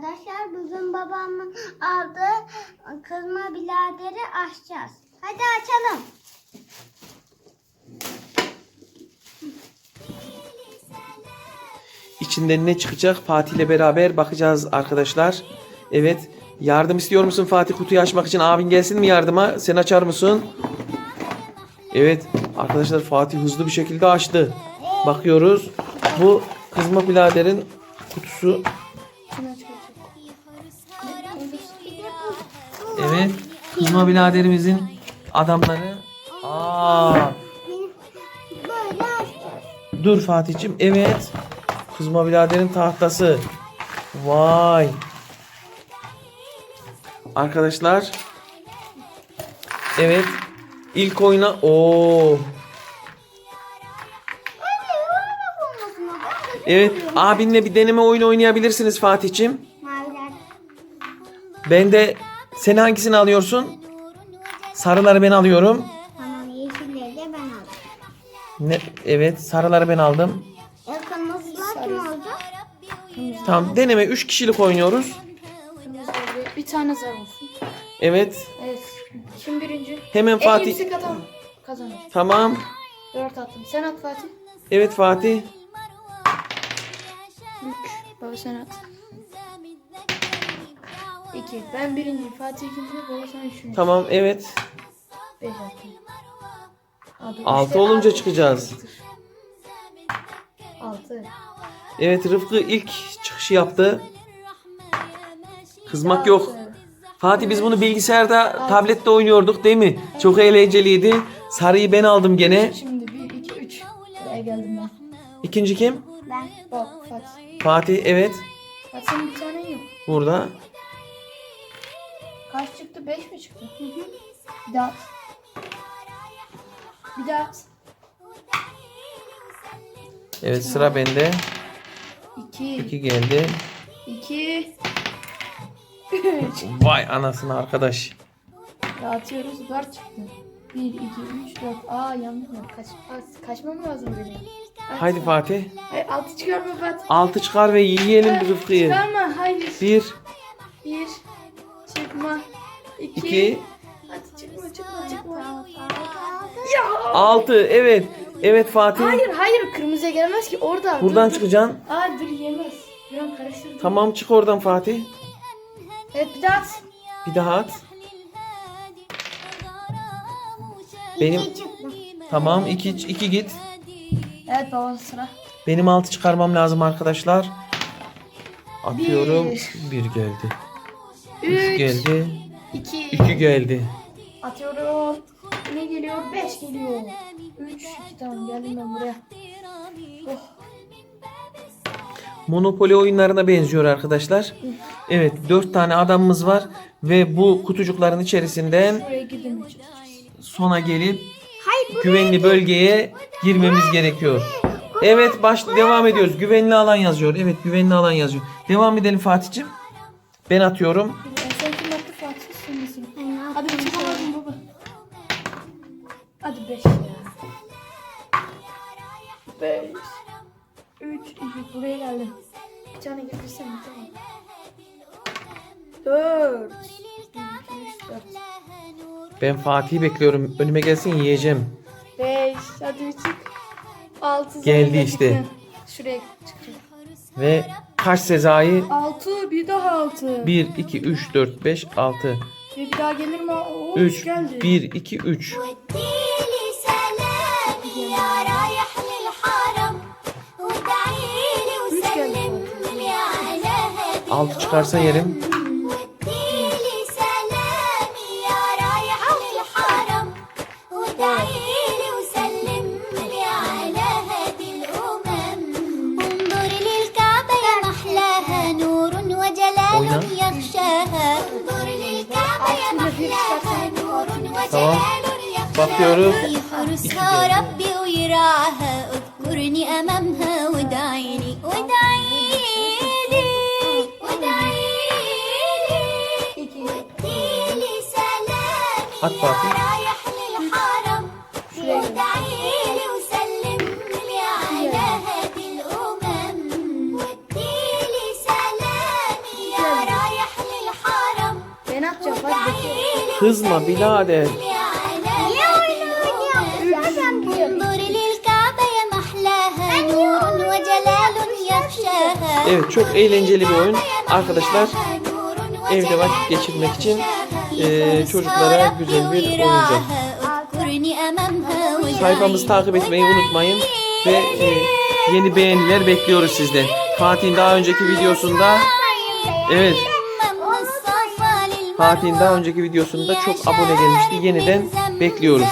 Arkadaşlar bugün babamın aldığı kızma biladeri açacağız. Hadi açalım. İçinden ne çıkacak Fatih ile beraber bakacağız arkadaşlar. Evet. Yardım istiyor musun Fatih kutuyu açmak için? Abin gelsin mi yardıma? Sen açar mısın? Evet. Arkadaşlar Fatih hızlı bir şekilde açtı. Bakıyoruz. Bu kızma biraderin kutusu. Evet. Kızma biraderimizin adamları. Aa, dur Fatih'cim. Evet. Kızma biraderin tahtası. Vay. Arkadaşlar. Evet. İlk oyuna o. Evet, abinle bir deneme oyunu oynayabilirsiniz Fatih'cim. Ben de sen hangisini alıyorsun? Sarıları ben alıyorum. Tamam yeşilleri de ben aldım. Ne? Evet, sarıları ben aldım. Ya kırmızılar kim olacak? Tamam, deneme 3 kişilik oynuyoruz. Bir tane zar olsun. Evet. Evet. Kim birinci? Hemen En Fatih. yüksek adam kazanır. Tamam. Dört attım. Sen at Fatih. Evet Fatih. Baba sen at. İki. Ben birinci. Fatih ikinci. Baba sen üçüncü. Tamam, evet. Beş Altı işte olunca altı. çıkacağız. Altı. Evet, Rıfkı ilk çıkışı yaptı. Kızmak yok. Altı. Fatih biz bunu bilgisayarda, tablette oynuyorduk değil mi? Çok eğlenceliydi. Sarıyı ben aldım gene. Şimdi bir, iki, üç. Buraya geldim ben. İkinci kim? Ben. Bak Fatih. Fatih, evet. Fatih senin bir tane yok. Burada. Kaç çıktı? Beş mi çıktı? Bir daha at. Bir daha at. Evet, sıra bende. İki. İki geldi. İki. Vay anasını arkadaş. Dağıtıyoruz. Dört çıktı. Bir, iki, üç, dört. Aa yandım ya. Kaç, Aa, kaçmam lazım benim. Ay, Haydi Fatih. Hayır altı çıkarma Fatih. Altı çıkar ve yiyelim bu Rıfkı'yı. Çıkarma. Hayır. Bir, Bir. Çıkma. İki. iki, Hadi çıkma çıkma çıkma. altı. Evet. Evet Fatih. Hayır hayır kırmızıya gelemez ki orada. Buradan dur, dur. çıkacaksın. Aa dur yemez. Ben karıştırdım. Tamam çık oradan Fatih. Evet bir daha at. Bir daha at. Benim tamam iki iki git. Evet baba sıra. Benim altı çıkarmam lazım arkadaşlar. Atıyorum. Bir. Bir geldi. Üç Üç. geldi. İki. İki geldi. Atıyorum. Ne geliyor? Beş geliyor. Üç. İki tamam geldim ben buraya. Oh. Monopoly oyunlarına benziyor arkadaşlar. Evet dört tane adamımız var. Ve bu kutucukların içerisinden Buraya sona gelip güvenli bölgeye girmemiz gerekiyor. Evet baş devam ediyoruz. Güvenli alan yazıyor. Evet güvenli alan yazıyor. Devam edelim Fatih'cim. Ben atıyorum. En son kim attı Fatih? Sen misin? Yaptım. çıkamadın baba. Hadi beş ya. Beş. Üç. iki. Buraya geldim. Bir tane getirsene. Tamam. Dört. Bir, iki, üç, dört. Ben Fatih'i bekliyorum. Önüme gelsin yiyeceğim. Beş. Hadi bir çık. Altı. Geldi zaten işte. Şuraya çıkacak. Ve kaç Sezai? Altı. Bir daha altı. 1, 2, 3, 4, 5, 6. Bir daha gelir mi? Oo, 3, geldi. 1, 2, 3. وديلي سلامي يا رايح للحرم ودعيلي وسلملي على هدي 6 çıkarsa yerim. نور Tamam. وجلال يغشاها Bakıyoruz. يحرسها ربي ويرعاها اذكرني أمامها وادعيلي وادعيلي وادعيلي İki. وديلي سلامي At يا Fatih. Kızma birader. Evet çok eğlenceli bir oyun. Arkadaşlar evde vakit geçirmek için e, çocuklara güzel bir oyuncak. Sayfamızı takip etmeyi unutmayın ve e, yeni beğeniler bekliyoruz sizden. Fatih'in daha önceki videosunda evet Fatih'in daha önceki videosunda çok abone gelmişti. Yeniden bekliyoruz.